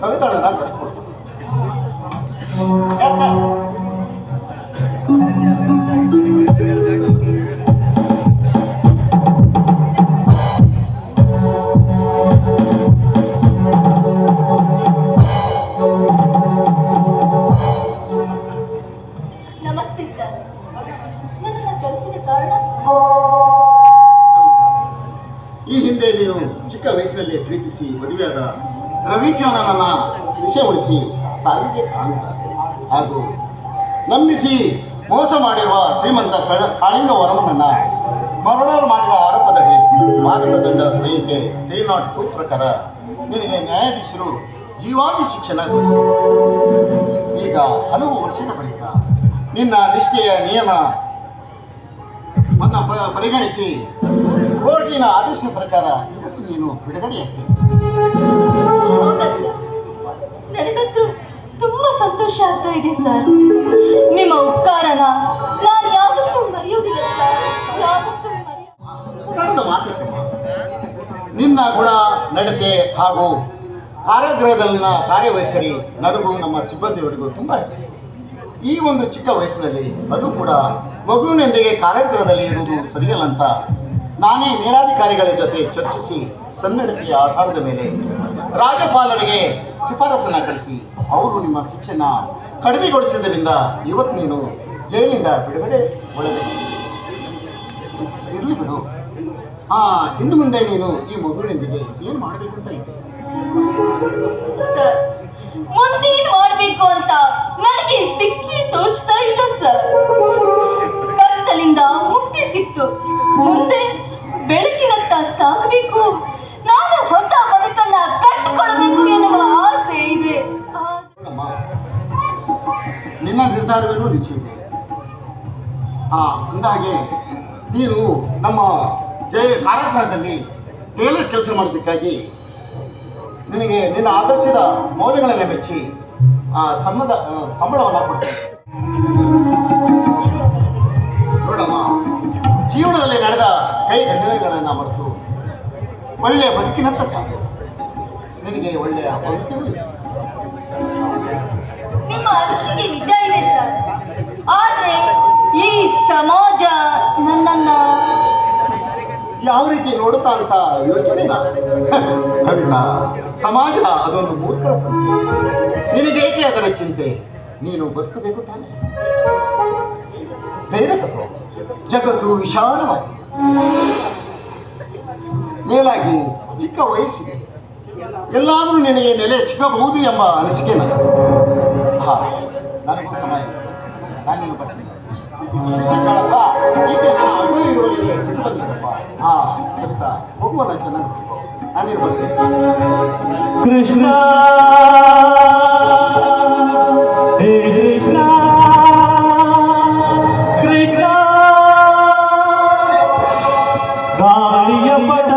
ಕವಿಗಳನ್ನ ಕಟ್ಕೊಡ್ತೀವಿ ನಮಸ್ತೆ ಸರ್. ನನ್ನ ಕೆಲಸದ ಕಾರಣ? ಈ ಹಿಂದೆ ನೀವು ಚಿಕ್ಕ ವಯಸ್ಸಿನಲ್ಲಿ ಪ್ರೀತಿಸಿ ಮದುವೆಯಾದ ರವಿಕಿರಣನನ್ನ ವಿಷಯ ಉಳಿಸಿ ಸಾವಿಗೆ ಕಾರಣ ಹಾಗೂ ನಂಬಿಸಿ ಮೋಸ ಮಾಡಿರುವ ಶ್ರೀಮಂತ ಕಳ ಕಾಳಿಂಗ ವರಮನನ್ನ ಮರಳರು ಮಾಡಿದ ಆರೋಪದಡಿ ದಂಡ ಸಂಹಿತೆ ತ್ರೀ ನಾಟ್ ಟು ಪ್ರಕಾರ ನಿನಗೆ ನ್ಯಾಯಾಧೀಶರು ಜೀವಾದಿ ಶಿಕ್ಷಣ ಈಗ ಹಲವು ವರ್ಷದ ಬಳಿಕ ನಿನ್ನ ನಿಷ್ಠೆಯ ನಿಯಮ ಪರಿಗಣಿಸಿ ಕೋರ್ಟಿನ ಆದೇಶದ ಪ್ರಕಾರ ಇವತ್ತು ನೀನು ಬಿಡುಗಡೆಯಾಗ್ತೀನಿ ಸಂತೋಷ ಇದೆ ಸರ್. ನಿಮ್ಮ ನಾನು ಮಾತಕ್ಕಮ್ಮ ನಿನ್ನ ಗುಣ, ನಡತೆ ಹಾಗೂ ಕಾರಾಗೃಹದಲ್ಲಿನ ಕಾರ್ಯವೈಖರಿ ನನಗೂ ನಮ್ಮ ಸಿಬ್ಬಂದಿಯವರಿಗೂ ತುಂಬ ಇಷ್ಟ. ಈ ಒಂದು ಚಿಕ್ಕ ವಯಸ್ಸಿನಲ್ಲಿ ಅದು ಕೂಡ ಮಗುವಿನೊಂದಿಗೆ ಕಾರಾಗೃಹದಲ್ಲಿ ಇರುವುದು ಸರಿಯಲ್ಲ ನಾನೇ ಮೇಲಾಧಿಕಾರಿಗಳ ಜೊತೆ ಚರ್ಚಿಸಿ ಸನ್ನಡತೆಯ ಆಧಾರದ ಮೇಲೆ ರಾಜ್ಯಪಾಲರಿಗೆ ಶಿಫಾರಸನ್ನ ಕಳಿಸಿ. ಅವರು ನಿಮ್ಮ ಶಿಕ್ಷಣ ಕಡಿಮೆಗೊಳಿಸಿದ್ದರಿಂದ ಇವತ್ತು ನೀನು ಜೈಲಿಂದ ಬಿಡುಗಡೆ ಒಳಗಡೆ ಇರಲಿ ಬಿಡು. ಹಾ, ಇನ್ನು ಮುಂದೆ ನೀನು ಈ ಮಗುವಿನೊಂದಿಗೆ ಏನು ಮಾಡಬೇಕು ಇದ್ದೆ ಸರ್, ಮುಂದೇನ್ ಮಾಡ್ಬೇಕು ಅಂತ ನನಗೆ ದಿಕ್ಕಿ ತೋಚ್ತಾ ಇಲ್ಲ ಸರ್. ಕತ್ತಲಿಂದ ಮುಕ್ತಿ ಸಿಕ್ತು. ಮುಂದೆ ಬೆಳಕಿನತ್ತ ಸಾಗಬೇಕು ನೋಡಮ್ಮ, ನಿನ್ನ ನಿರ್ಧಾರವೇನು ಇದೆ ಆ ಅಂದಾಗೆ ನೀನು ನಮ್ಮ ಜಯ ಕಾರ್ಯಕ್ರಮದಲ್ಲಿ ಟೇಲರ್ ಕೆಲಸ ಮಾಡೋದಕ್ಕಾಗಿ ನಿನಗೆ ನಿನ್ನ ಆದರ್ಶದ ಮೌಲ್ಯಗಳನ್ನು ಮೆಚ್ಚಿ ಆ ಸಂಬಂಧ ಸಂಬಳವನ್ನು ಕೊಡ್ತೇನೆ. ನೋಡಮ್ಮ ಜೀವನದಲ್ಲಿ ನಡೆದ ಕೈ ಘಟನೆಗಳನ್ನು ಮರೆತು ಒಳ್ಳೆಯ ಬದುಕಿನಂತ ಸಾಧ್ಯ ನಿನಗೆ ಒಳ್ಳೆಯ ಭವಿಷ್ಯವೂ ಯಾವ ರೀತಿ ನೋಡುತ್ತಾ ಅಂತ ಯೋಚನೆ ಕವಿತಾ, ಸಮಾಜ ಅದೊಂದು ಮೂರ್ಖರ ನಿನಗೇಕೆ ಅದರ ಚಿಂತೆ? ನೀನು ಬದುಕಬೇಕು ತಾನೆ. ಧೈರ್ಯ ತಗೋ. ಜಗತ್ತು ವಿಶಾಲವಾಗಿದೆ. ಮೇಲಾಗಿ ಚಿಕ್ಕ ವಯಸ್ಸಿಗೆ ಎಲ್ಲಾದರೂ ನಿನಗೆ ನೆಲೆ ಸಿಗಬಹುದು ಎಂಬ ಅನಿಸಿಕೆ ನನಗೆ ಸಮಯ. ನಾನು ಕೃಷ್ಣ ಹೇ ಕೃಷ್ಣ ಕೃಷ್ಣ ಗಾಳಿಯ ಪದ